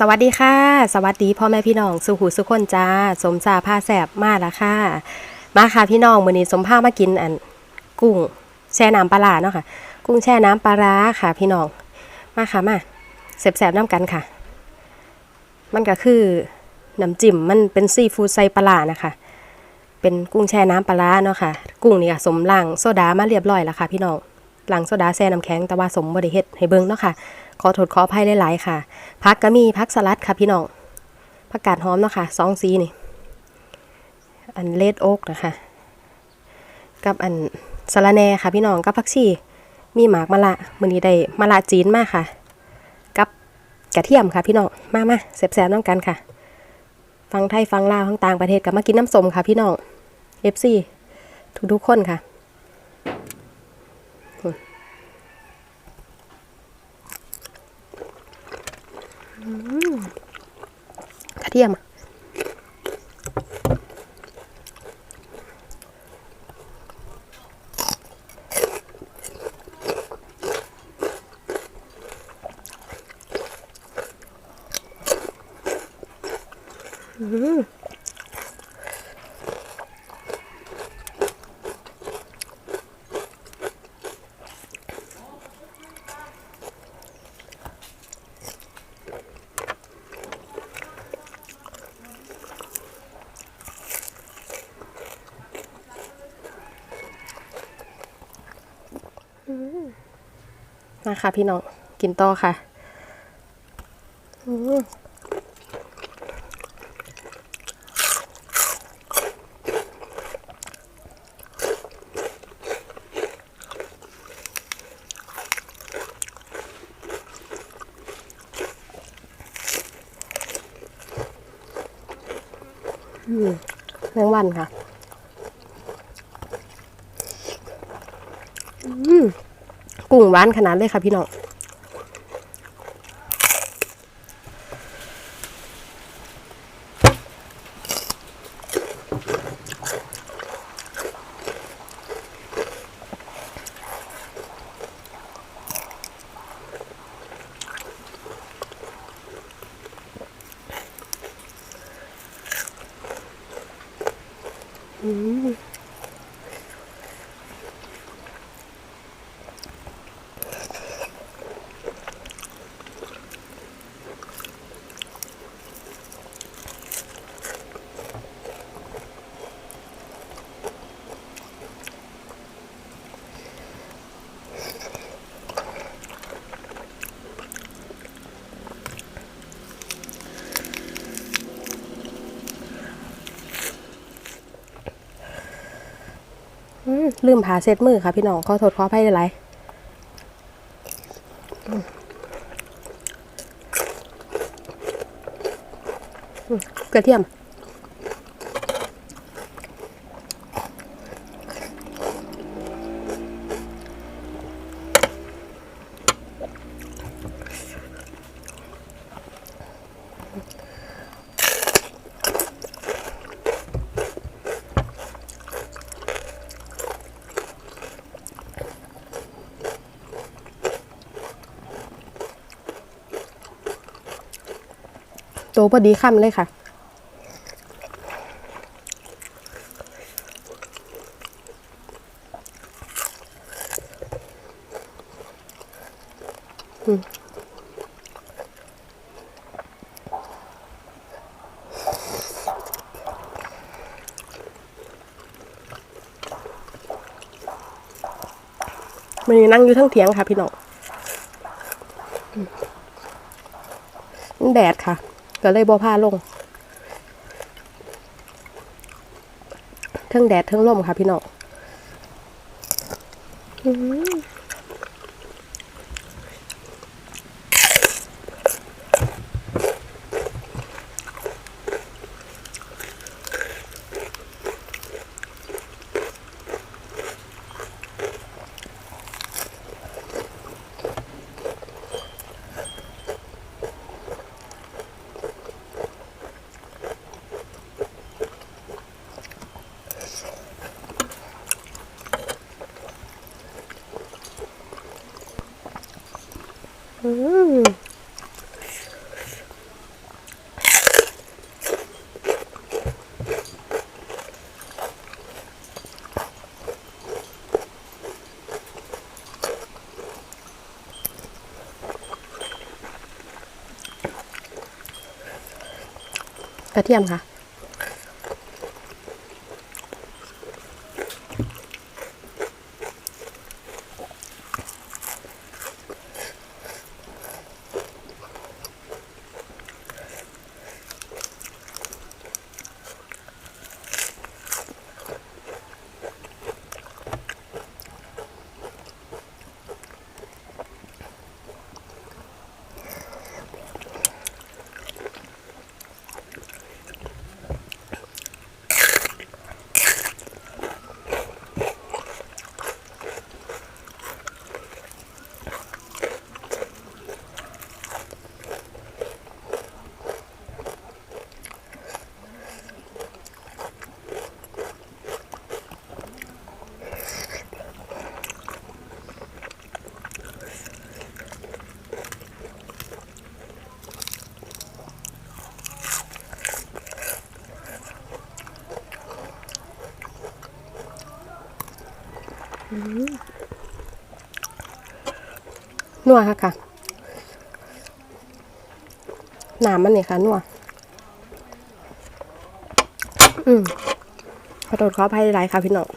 สวัสดีค่ะ สวัสดีพ่อแม่พี่น้องสุขุสุขคนจ้า สมซาผ้าแสบมาแล้วค่ะ มาค่ะพี่น้องมื้อนี้สมผ้ามากินอัน กุ้งแช่น้ำปลาเนาะค่ะ กุ้งแช่น้ำปลาค่ะ พี่น้อง มาค่ะมาแสบๆน้ำกันค่ะ มันก็คือน้ำจิ้มมันเป็นซีฟู้ดใส่ปลานะคะ เป็นกุ้งแช่น้ำปลาเนาะค่ะ กุ้งนี่ก็สมล่างโซดามาเรียบร้อยแล้วค่ะ พี่น้องล้างโซดาแช่น้ำแข็งแต่ว่าสมบ่ได้เฮ็ดให้เบิ่งเนาะค่ะ ขอโทษขออภัยหลายๆค่ะ พักก็มีพักสลัดค่ะพี่น้องผักกาดหอมเนาะค่ะสองสีนี่ อันเลดโอ๊กนะคะ กับอันสะระแหน่ค่ะพี่น้องกับผักชีมีหมากมะละมื้อนี้ได้มะละจีนมากค่ะ กับกระเทียมค่ะพี่น้องมามาแซ่บๆน้องกันค่ะ ฟังไทยฟังลาวทั้งต่างประเทศกับมากินน้ำส้มค่ะพี่น้อง FC ทุกๆคนค่ะ กระเทียมอะอืม มาค่ะพี่น้อง กินต่อค่ะแมงวันค่ะ อืม กุ้งหวานขนาดเลยค่ะพี่น้องอืม ลืมผาเซตมือค่ะพี่น้องขอโทษขออภัยหลายกระเทียม โตพอดีคำเลยค่ะอืมมันนั่งอยู่ทั้งเถียงค่ะพี่น้องแดดค่ะ ก็เลยบ่ผ้าลงเทั้งแดดเทั้งลมค่ะพี่น้องอืมอืม กระเทียมค่ะ นัวค่ะค่ะหนามมันนี่ค่ะนัวอืมขอโทษขออภัยหลายค่ะพี่น้อง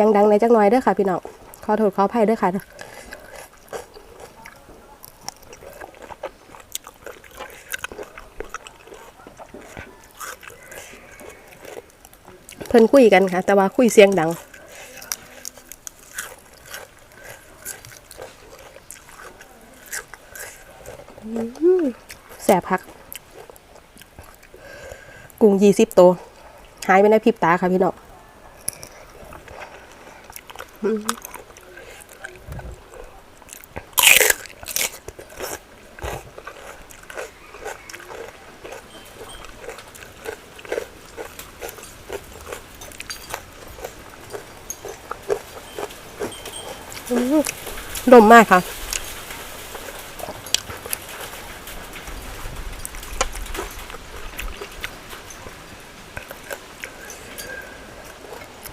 สียงดังในจักหน่อยเด้อค่ะ พี่น้องขอโทษขออภัยเด้อค่ะเพิ่นคุยกันค่ะ แต่ว่าคุยเสียงดัง แสบพัก กุ้งยี่สิบโตวหายไปในพริบตาค่ะพี่น้อง ดมมากค่ะ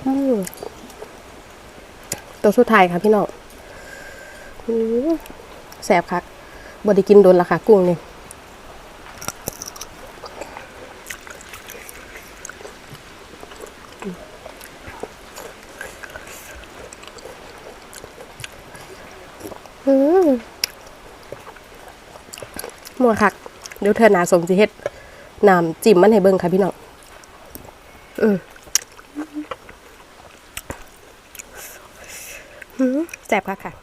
อืม ตัวสุดท้ายค่ะพี่น้องแสบคักบไดกินโดนละค่ะกุ้งนี่อืมมัวคัก เดี๋ยวเธอหนาสมสิเฮ็ดน้ำจิ้มมันให้เบิ่งค่ะพี่น้องอืม แจ็บค่ะค่ะ ไป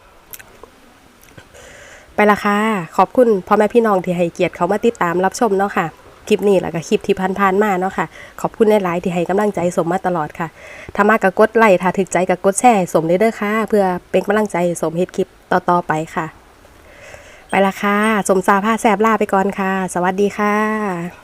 ละค่ะ ขอบคุณพ่อแม่พี่น้องที่ให้เกียรติเขามาติดตามรับชมเนาะค่ะ คลิปนี้แล้วก็คลิปที่ผ่านๆมาเนาะค่ะ ขอบคุณในหลายๆที่ให้กำลังใจสมมาตลอดค่ะ ถ้ามากกับกดไลค์ถ้าถึกใจกับกดแชร์สมได้เด้อค่ะ เพื่อเป็นกำลังใจสมเฮ็ดคลิปต่อๆไปค่ะ ไปละค่ะ สมซาผ้าแสบลาไปก่อนค่ะ สวัสดีค่ะ